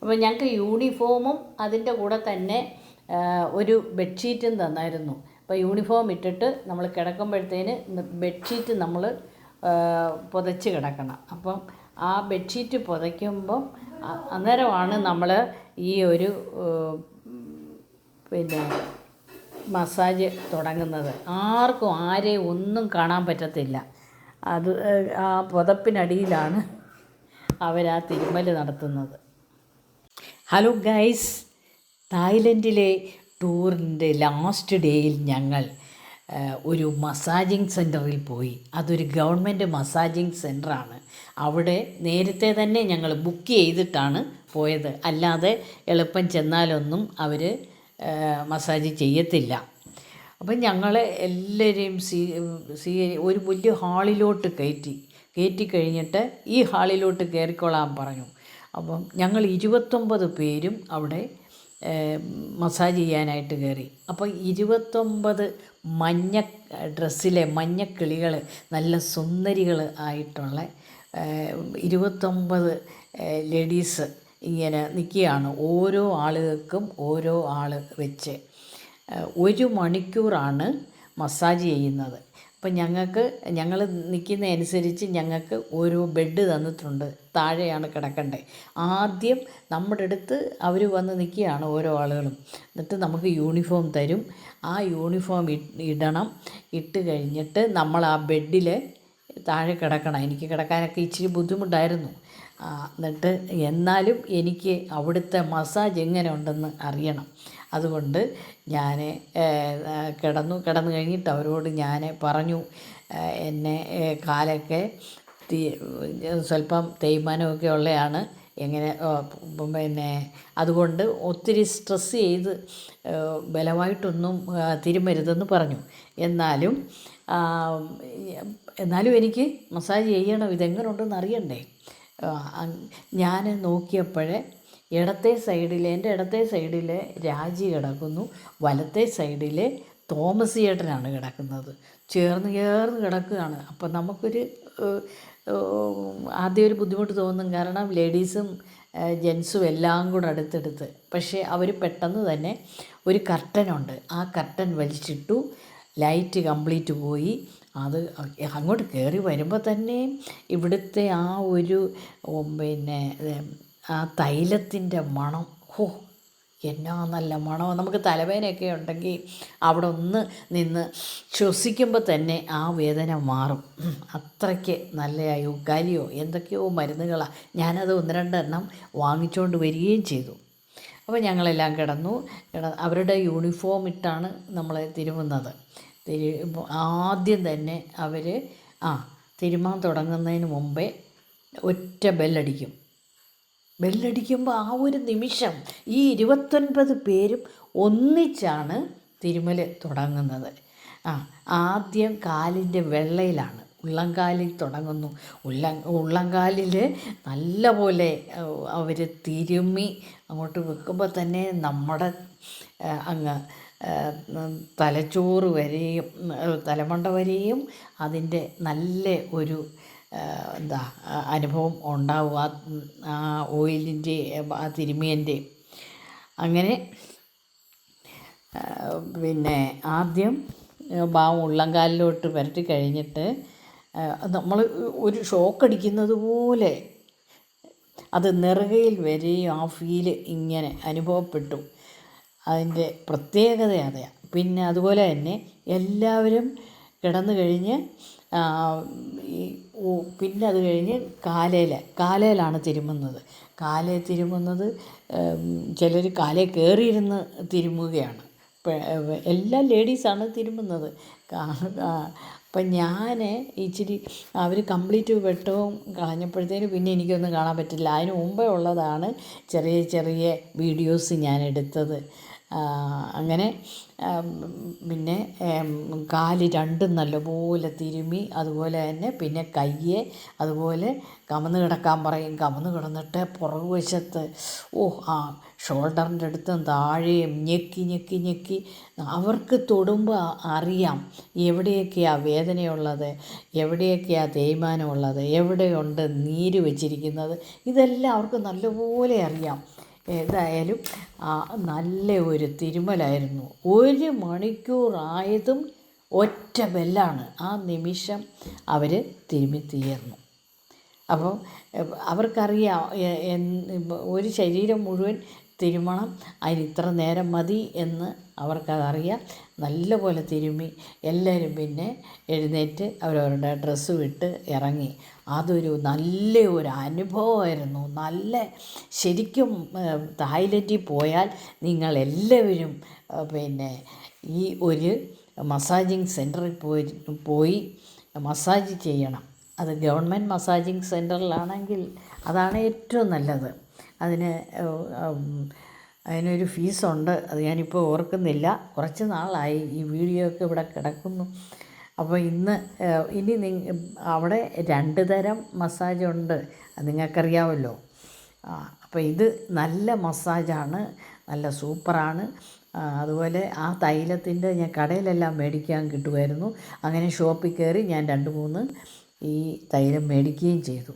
അപ്പോൾ ഞങ്ങൾക്ക് യൂണിഫോമും അതിന്റെ കൂടെ തന്നെ ഒരു ബെഡ്ഷീറ്റും തന്നായിരുന്നു. അപ്പോൾ യൂണിഫോം ഇട്ടിട്ട് നമ്മൾ കിടക്കുമ്പോഴത്തേന് ബെഡ്ഷീറ്റ് നമ്മൾ പുതച്ച് കിടക്കണം. അപ്പം ആ ബെഡ്ഷീറ്റ് പുതയ്ക്കുമ്പം അന്നേരമാണ് നമ്മൾ ഈ ഒരു പിന്നെ മസാജ് തുടങ്ങുന്നത്. ആർക്കും ആരെയും ഒന്നും കാണാൻ പറ്റത്തില്ല. അത് ആ പുതപ്പിനടിയിലാണ് അവരാ തിരുമ്മൽ നടത്തുന്നത്. ഹലോ ഗൈസ് തായ്ലൻഡിലെ ടൂറിന്റെ ലാസ്റ്റ് ഡേയിൽ ഞങ്ങൾ ഒരു മസാജിങ് സെന്ററിൽ പോയി. അതൊരു ഗവൺമെന്റ് മസാജിങ് സെന്ററാണ് അവിടെ നേരത്തെ തന്നെ ഞങ്ങൾ ബുക്ക് ചെയ്തിട്ടാണ് പോയത്. അല്ലാതെ എളുപ്പം ചെന്നാലൊന്നും അവർ മസാജ് ചെയ്യത്തില്ല. അപ്പം ഞങ്ങൾ എല്ലാവരെയും സ്വീ ഒരു വലിയ ഹാളിലോട്ട് കയറ്റി. കയറ്റി കഴിഞ്ഞിട്ട് ഈ ഹാളിലോട്ട് കയറിക്കൊള്ളാൻ പറഞ്ഞു. അപ്പം ഞങ്ങൾ ഇരുപത്തൊമ്പത് പേരും അവിടെ മസാജ് ചെയ്യാനായിട്ട് കയറി. അപ്പോൾ ഇരുപത്തൊമ്പത് മഞ്ഞ ഡ്രസ്സിലെ മഞ്ഞക്കിളികൾ നല്ല സുന്ദരികൾ ആയിട്ടുള്ള ഇരുപത്തൊമ്പത് ലേഡീസ് ഇങ്ങനെ നിൽക്കുകയാണ്. ഓരോ ആളുകൾക്കും ഓരോ ആൾ വെച്ച്. ഒരു മണിക്കൂറാണ് മസാജ് ചെയ്യുന്നത്. അപ്പം ഞങ്ങൾക്ക് ഞങ്ങൾ നിൽക്കുന്ന അനുസരിച്ച് ഞങ്ങൾക്ക് ഒരു ബെഡ് തന്നിട്ടുണ്ട്. താഴെയാണ് കിടക്കേണ്ടത് ആദ്യം നമ്മുടെ അടുത്ത് അവർ വന്ന് നിൽക്കുകയാണ് ഓരോ ആളുകളും. എന്നിട്ട് നമുക്ക് യൂണിഫോം തരും. ആ യൂണിഫോം ഇടണം. ഇട്ട് കഴിഞ്ഞിട്ട് നമ്മൾ ആ ബെഡിൽ താഴെ കിടക്കണം. എനിക്ക് കിടക്കാനൊക്കെ ഇച്ചിരി ബുദ്ധിമുട്ടായിരുന്നു. എന്നിട്ട് എന്നാലും എനിക്ക് അവിടുത്തെ മസാജ് എങ്ങനെ ഉണ്ടെന്ന് അറിയണം. അതുകൊണ്ട് ഞാൻ കിടന്നു കിടന്നു കഴിഞ്ഞിട്ട് അവരോട് ഞാൻ പറഞ്ഞു എന്നെ കാലൊക്കെ സ്വല്പം തേയ്മാനമൊക്കെ ഉള്ളതാണ് എങ്ങനെ പിന്നെ അതുകൊണ്ട് ഒത്തിരി സ്ട്രെസ് ചെയ്ത് ബലമായിട്ടൊന്നും തിരുമരുതെന്ന് പറഞ്ഞു. എന്നാലും എന്നാലും എനിക്ക് മസാജ് ചെയ്യണം ഇതെങ്ങനെ ഉണ്ടെന്ന് അറിയണ്ടേ ഞാൻ നോക്കിയപ്പോഴേ ഇടത്തെ സൈഡിൽ എന്റെ ഇടത്തെ സൈഡിൽ രാജി കിടക്കുന്നു. വലത്തെ സൈഡിൽ തോമസ് ചേട്ടനാണ് കിടക്കുന്നത്. ചേർന്ന് ചേർന്ന് കിടക്കുകയാണ്. അപ്പം നമുക്കൊരു ആദ്യം ഒരു ബുദ്ധിമുട്ട് തോന്നും കാരണം ലേഡീസും ജെൻസും എല്ലാം കൂടെ അടുത്തെടുത്ത്. പക്ഷേ അവർ പെട്ടെന്ന് തന്നെ ഒരു കർട്ടനുണ്ട്. ആ കർട്ടൻ വലിച്ചിട്ടു ലൈറ്റ് കംപ്ലീറ്റ് പോയി. അത് അങ്ങോട്ട് കയറി വരുമ്പോൾ തന്നെ ഇവിടുത്തെ ആ ഒരു പിന്നെ ആ തൈലത്തിന്റെ മണം ഹോ എന്നാ നല്ല മണം നമുക്ക് തലവേദനയൊക്കെ ഉണ്ടെങ്കിൽ അവിടെ ഒന്ന് നിന്ന് ശ്വസിക്കുമ്പോൾ തന്നെ ആ വേദന മാറും. അത്രയ്ക്ക് നല്ല യുക്കാലിയോ എന്തൊക്കെയോ മരുന്നുകളാണ് ഞാനത് ഒന്ന് രണ്ടെണ്ണം വാങ്ങിച്ചുകൊണ്ട് വരികയും ചെയ്തു. അപ്പോൾ ഞങ്ങളെല്ലാം കിടന്നു. കിട അവരുടെ യൂണിഫോം ഇട്ടാണ് നമ്മളെ തിരുമുന്നത്. തിരു ആദ്യം തന്നെ അവർ ആ തിരുമാൻ തുടങ്ങുന്നതിന് മുമ്പേ ഒറ്റ ബെല്ലടിക്കും. ബെല്ലടിക്കുമ്പോൾ ആ ഒരു നിമിഷം ഈ ഇരുപത്തൊൻപത് പേരും ഒന്നിച്ചാണ് തിരുമല തുടങ്ങുന്നത്. ആ ആദ്യം കാലിന്റെ വെള്ളയിലാണ്. ഉള്ളംകാലിൽ തുടങ്ങുന്നു. ഉള്ള ഉള്ളംകാലിൽ നല്ല പോലെ അവർ തിരുമ്മി അങ്ങോട്ട് വെക്കുമ്പോൾ തന്നെ നമ്മുടെ അങ്ങ് തലച്ചോറ് വരെയും തലമണ്ട വരെയും അതിന്റെ നല്ല ഒരു എന്താ അനുഭവം ഉണ്ടാവും. ആ ഓയിലിന്റെ ആ തിരുമിയന്റെ അങ്ങനെ പിന്നെ ആദ്യം ബാം ഉള്ളംകാലിലോട്ട് പുരട്ടി കഴിഞ്ഞിട്ട് നമ്മൾ ഒരു ഷോക്ക് അടിക്കുന്നത് പോലെ അത് നെറുകയിൽ വരെയും ആ ഫീൽ ഇങ്ങനെ അനുഭവപ്പെട്ടു. അതിന്റെ പ്രത്യേകത അതാണ് പിന്നെ അതുപോലെ തന്നെ എല്ലാവരും കിടന്നു കഴിഞ്ഞ് ഈ പിന്നെ അത് കഴിഞ്ഞ് കാലയിൽ കാലയിലാണ് തിരുമുന്നത്. കാലേ തിരുമുന്നത് ചിലർ കാലേ കയറിയിരുന്ന് തിരുമുകയാണ്. പെ- എല്ലാ ലേഡീസാണ് ആ, അപ്പം ഞാൻ ഇച്ചിരി അവർ കംപ്ലീറ്റ് വെട്ടവും കളഞ്ഞപ്പോഴത്തേന് പിന്നെ എനിക്കൊന്നും കാണാൻ പറ്റില്ല. അതിന് മുമ്പേ ഉള്ളതാണ് ചെറിയ ചെറിയ വീഡിയോസ് ഞാൻ എടുത്തത്. അങ്ങനെ പിന്നെ കാൽ രണ്ടും നല്ലപോലെ തിരുമി അതുപോലെ തന്നെ പിന്നെ കയ്യെ അതുപോലെ കമന്ന് കിടക്കാൻ പറയും. കമന്ന് കിടന്നിട്ട് പുറകുവശത്ത് ഓ ആ ഷോൾഡറിന്റെ അടുത്തും താഴെയും ഞെക്കി ഞെക്കി ഞെക്കി. അവർക്ക് തൊടുമ്പോൾ അറിയാം എവിടെയൊക്കെയാണ് വേദനയുള്ളത് എവിടെയൊക്കെയാണ് തേയ്മാനമുള്ളത് എവിടെയുണ്ട് നീര് വെച്ചിരിക്കുന്നത്. ഇതെല്ലാം അവർക്ക് നല്ലപോലെ അറിയാം. ഏതായാലും നല്ല ഒരു തിരുമലായിരുന്നു. ഒരു മണിക്കൂറായതും ഒറ്റ ബെല്ലാണ്. ആ നിമിഷം അവർ തിരുമി തീർന്നു. അപ്പോൾ അവർക്കറിയാം ഒരു ശരീരം മുഴുവൻ തിരുമണം. അതിന് ഇത്ര നേരം മതി എന്ന് അവർക്കതറിയാം. നല്ലപോലെ തിരുമ്മി എല്ലാവരും പിന്നെ എഴുന്നേറ്റ് അവരവരുടെ ഡ്രസ്സ് വിട്ട് ഇറങ്ങി. അതൊരു നല്ല ഒരു അനുഭവമായിരുന്നു. നല്ല ശരിക്കും തായ്ലൻഡിൽ പോയാൽ നിങ്ങളെല്ലാവരും പിന്നെ ഈ ഒരു മസാജിങ് സെന്ററിൽ പോയി പോയി മസാജ് ചെയ്യണം. അത് ഗവൺമെന്റ് മസാജിങ് സെന്ററിലാണെങ്കിൽ അതാണ് ഏറ്റവും നല്ലത്. അതിന് അതിനൊരു ഫീസുണ്ട്. അത് ഞാനിപ്പോൾ ഓർക്കുന്നില്ല. കുറച്ച് നാളായി. ഈ വീഡിയോ ഒക്കെ ഇവിടെ കിടക്കുന്നു. അപ്പോൾ ഇന്ന് ഇനി നിങ്ങ അവിടെ രണ്ട് തരം മസാജുണ്ട്. അത് നിങ്ങൾക്കറിയാമല്ലോ ആ അപ്പോൾ ഇത് നല്ല മസാജാണ്. നല്ല സൂപ്പറാണ്. അതുപോലെ ആ തൈലത്തിന്റെ ഞാൻ കടയിലെല്ലാം മേടിക്കാൻ കിട്ടുമായിരുന്നു അങ്ങനെ ഷോപ്പിൽ കയറി ഞാൻ രണ്ട് മൂന്ന് ഈ തൈലം മേടിക്കുകയും ചെയ്തു.